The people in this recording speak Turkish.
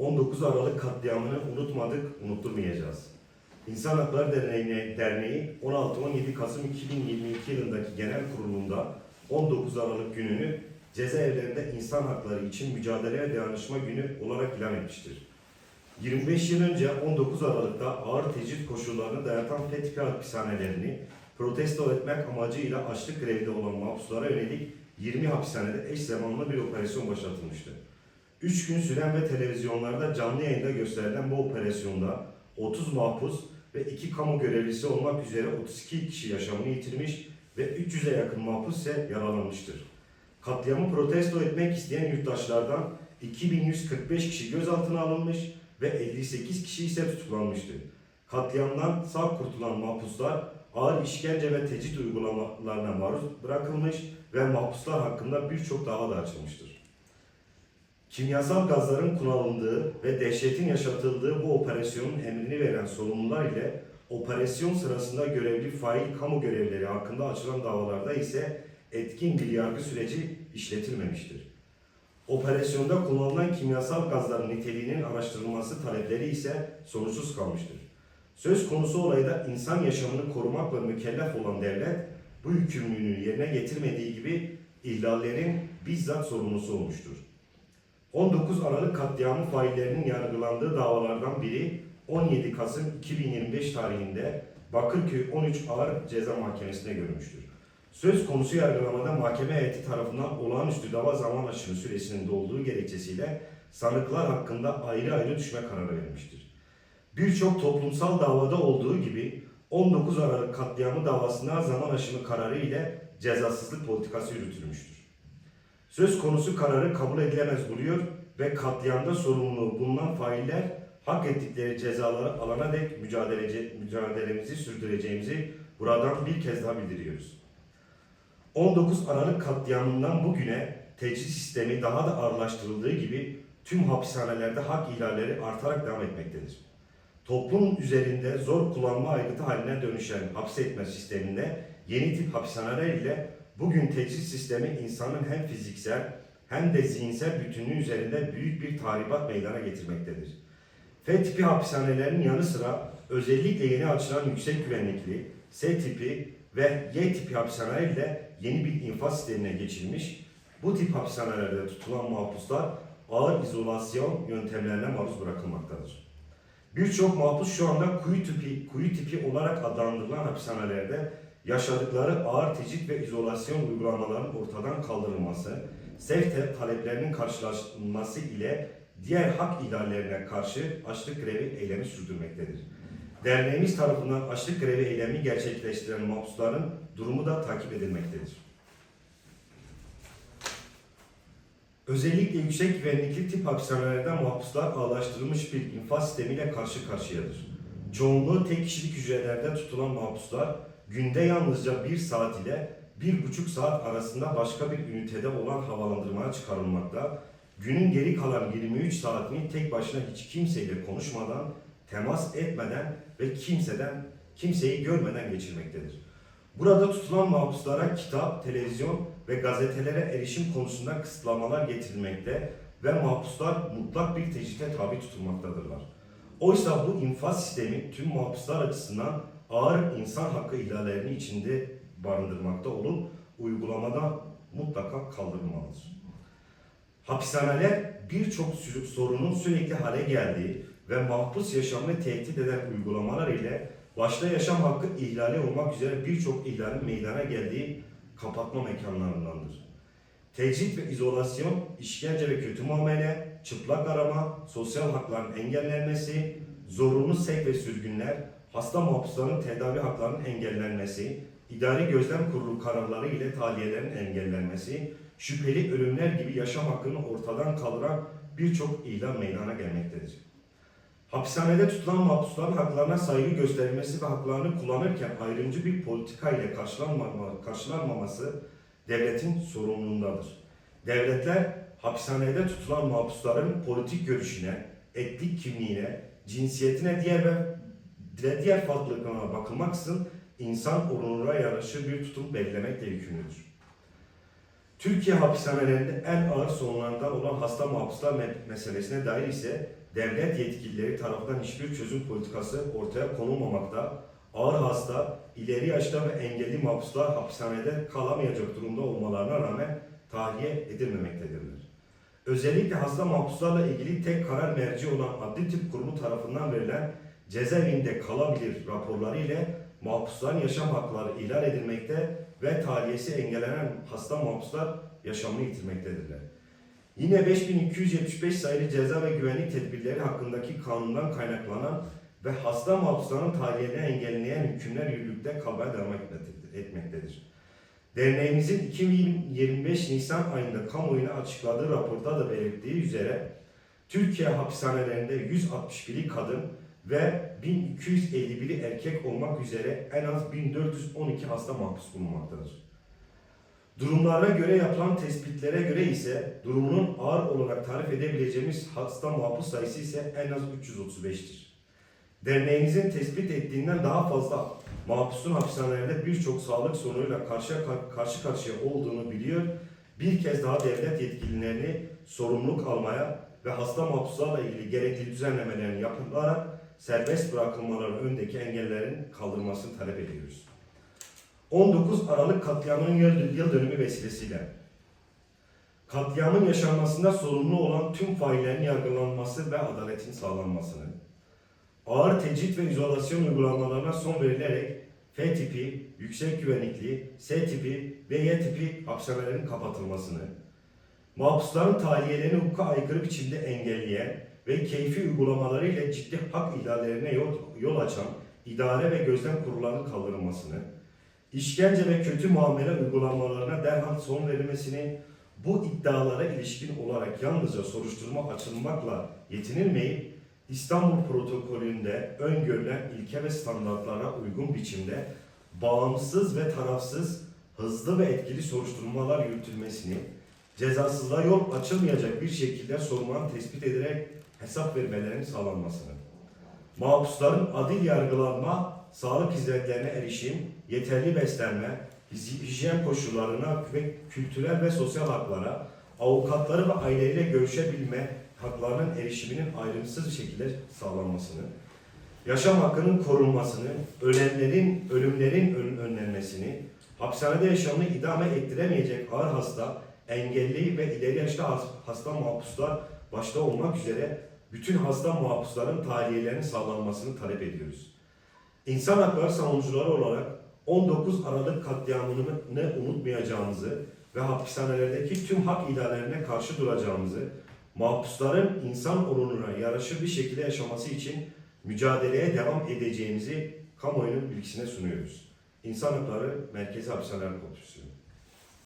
19 Aralık katliamını unutmadık, unutturmayacağız. İnsan Hakları Derneği, Derneği 16-17 Kasım 2022 yılındaki genel kurulunda 19 Aralık gününü cezaevlerinde insan hakları için mücadele ve dayanışma günü olarak ilan etmiştir. 25 yıl önce 19 Aralık'ta ağır tecrit koşullarını dayatan FETÖ hapishanelerini protesto etmek amacıyla açlık grevinde olan mahpuslara yönelik 20 hapishanede eş zamanlı bir operasyon başlatılmıştı. 3 gün süren ve televizyonlarda canlı yayında gösterilen bu operasyonda 30 mahpus ve 2 kamu görevlisi olmak üzere 32 kişi yaşamını yitirmiş ve 300'e yakın mahpus ise yaralanmıştır. Katliamı protesto etmek isteyen yurttaşlardan 2145 kişi gözaltına alınmış ve 58 kişi ise tutuklanmıştı. Katliamdan sağ kurtulan mahpuslar ağır işkence ve tecrit uygulamalarına maruz bırakılmış ve mahpuslar hakkında birçok dava da açılmıştır. Kimyasal gazların kullanıldığı ve dehşetin yaşatıldığı bu operasyonun emrini veren sorumlular ile operasyon sırasında görevli fail kamu görevlileri hakkında açılan davalarda ise etkin bir yargı süreci işletilmemiştir. Operasyonda kullanılan kimyasal gazların niteliğinin araştırılması talepleri ise sonuçsuz kalmıştır. Söz konusu olayda insan yaşamını korumakla mükellef olan devlet bu yükümlülüğünü yerine getirmediği gibi ihlallerin bizzat sorumlusu olmuştur. 19 Aralık katliamı faillerinin yargılandığı davalardan biri 17 Kasım 2025 tarihinde Bakırköy 13 Ağır Ceza Mahkemesi'ne görülmüştür. Söz konusu yargılamada mahkeme heyeti tarafından olağanüstü dava zaman aşımı süresinin dolduğu gerekçesiyle sanıklar hakkında ayrı ayrı düşme kararı verilmiştir. Birçok toplumsal davada olduğu gibi 19 Aralık katliamı davasında zaman aşımı kararı ile cezasızlık politikası yürütülmüştür. Söz konusu kararı kabul edilemez buluyor ve katliamda sorumluluğu bulunan failler hak ettikleri cezaları alana dek mücadelece, mücadelemizi sürdüreceğimizi buradan bir kez daha bildiriyoruz. 19 Aralık katliamından bugüne tecrit sistemi daha da ağırlaştırıldığı gibi tüm hapishanelerde hak ihlalleri artarak devam etmektedir. Toplum üzerinde zor kullanma aygıtı haline dönüşen hapsetme sisteminde yeni tip hapishaneler ile bugün tecrit sistemi insanın hem fiziksel hem de zihinsel bütünlüğü üzerinde büyük bir tahribat meydana getirmektedir. F tipi hapishanelerin yanı sıra özellikle yeni açılan yüksek güvenlikli S tipi ve Y tipi hapishaneler ile yeni bir infaz sistemine geçilmiş. Bu tip hapishanelerde tutulan mahpuslar ağır izolasyon yöntemlerine maruz bırakılmaktadır. Birçok mahpus şu anda kuyu tipi, kuyu tipi olarak adlandırılan hapishanelerde yaşadıkları ağır tecrit ve izolasyon uygulamalarının ortadan kaldırılması, sevk taleplerinin karşılaşılması ile diğer hak ihlallerine karşı açlık grevi eylemi sürdürmektedir. Derneğimiz tarafından açlık grevi eylemi gerçekleştiren mahpusların durumu da takip edilmektedir. Özellikle yüksek güvenlikli tip hapishanelerde mahpuslar ağlaştırılmış bir infaz sistemiyle karşı karşıyadır. Çoğunluğu tek kişilik hücrelerde tutulan mahpuslar günde yalnızca bir saat ile bir buçuk saat arasında başka bir ünitede olan havalandırmaya çıkarılmakta, günün geri kalan 23 saatini tek başına hiç kimseyle konuşmadan, temas etmeden ve kimseden, kimseyi görmeden geçirmektedir. Burada tutulan mahpuslara kitap, televizyon ve gazetelere erişim konusunda kısıtlamalar getirilmekte ve mahpuslar mutlak bir tecrite tabi tutulmaktadırlar. Oysa bu infaz sistemi tüm mahpuslar açısından ağır insan hakkı ihlallerini içinde barındırmakta olup uygulamada mutlaka kaldırılmalıdır. Hapishaneler birçok sorunun sürekli hale geldiği ve mahpus yaşamını tehdit eden uygulamalar ile başta yaşam hakkı ihlali olmak üzere birçok ihlalin meydana geldiği kapatma mekanlarındandır. Tecrit ve izolasyon, işkence ve kötü muamele, çıplak arama, sosyal hakların engellenmesi, zorunlu sevk ve sürgünler, hasta mahpusların tedavi haklarının engellenmesi, idari gözlem kurulu kararları ile tahliyelerin engellenmesi, şüpheli ölümler gibi yaşam hakkını ortadan kaldıran birçok ihlal meydana gelmektedir. Hapishanede tutulan mahpusların haklarına saygı gösterilmesi ve haklarını kullanırken ayrımcı bir politika ile karşılanmama, karşılanmaması devletin sorumluluğundadır. Devletler hapishanede tutulan mahpusların politik görüşüne, etnik kimliğine, cinsiyetine diğer ve ve diğer farklılıklarına bakılmaksızın insan onuruna yaraşır bir tutum belirlemekle yükümlüdür. Türkiye hapishanelerinde en ağır sorunlardan olan hasta mahpuslar me- meselesine dair ise devlet yetkilileri tarafından hiçbir çözüm politikası ortaya konulmamakta, ağır hasta, ileri yaşta ve engelli mahpuslar hapishanede kalamayacak durumda olmalarına rağmen tahliye edilmemektedirler. Özellikle hasta mahpuslarla ilgili tek karar merci olan Adli Tıp Kurumu tarafından verilen cezaevinde kalabilir raporları ile mahpusların yaşam hakları ihlal edilmekte ve tahliyesi engellenen hasta mahpuslar yaşamını yitirmektedirler. Yine 5275 sayılı ceza ve güvenlik tedbirleri hakkındaki kanundan kaynaklanan ve hasta mahpusların tahliyelerini engelleyen hükümler yürürlükte kalmaya devam etmektedir. Derneğimizin 2025 Nisan ayında kamuoyuna açıkladığı raporda da belirttiği üzere Türkiye hapishanelerinde 161'i kadın ve 1251'i erkek olmak üzere en az 1412 hasta mahpus bulunmaktadır. Durumlara göre yapılan tespitlere göre ise durumunun ağır olarak tarif edebileceğimiz hasta mahpus sayısı ise en az 335'tir. Derneğimizin tespit ettiğinden daha fazla mahpusun hapishanelerde birçok sağlık sorunuyla karşı, karşı karşıya olduğunu biliyor. Bir kez daha devlet yetkililerini sorumluluk almaya ve hasta mahpuslarla ilgili gerekli düzenlemelerin yapılarak serbest bırakılmaların öndeki engellerin kaldırılmasını talep ediyoruz. 19 Aralık katliamının yıl, dönümü vesilesiyle katliamın yaşanmasında sorumlu olan tüm faillerin yargılanması ve adaletin sağlanmasını, ağır tecrit ve izolasyon uygulamalarına son verilerek F tipi, yüksek güvenlikli, S tipi ve Y tipi hapishanelerin kapatılmasını, mahpusların tahliyelerini hukuka aykırı biçimde engelleyen ve keyfi uygulamaları ile ciddi hak ihlallerine yol, yol açan idare ve gözlem kurullarının kaldırılmasını, işkence ve kötü muamele uygulamalarına derhal son verilmesini, bu iddialara ilişkin olarak yalnızca soruşturma açılmakla yetinilmeyip İstanbul protokolünde öngörülen ilke ve standartlara uygun biçimde bağımsız ve tarafsız, hızlı ve etkili soruşturmalar yürütülmesini, cezasızlığa yol açılmayacak bir şekilde sorumluların tespit ederek hesap vermelerinin sağlanmasını, mahpusların adil yargılanma, sağlık hizmetlerine erişim, yeterli beslenme, hijyen koşullarına ve kültürel ve sosyal haklara, avukatları ve aileleriyle görüşebilme haklarının erişiminin ayrımsız bir şekilde sağlanmasını, yaşam hakkının korunmasını, ölenlerin, ölümlerin ön- önlenmesini, hapishanede yaşamını idame ettiremeyecek ağır hasta, engelli ve ileri yaşta has- hasta mahpuslar başta olmak üzere bütün hasta mahpusların tahliyelerinin sağlanmasını talep ediyoruz. İnsan hakları savunucuları olarak 19 Aralık katliamını unutmayacağımızı ve hapishanelerdeki tüm hak ihlallerine karşı duracağımızı, mahpusların insan onuruna yaraşır bir şekilde yaşaması için mücadeleye devam edeceğimizi kamuoyunun bilgisine sunuyoruz. İnsan Hakları Merkezi Hapishaneler Komisyonu.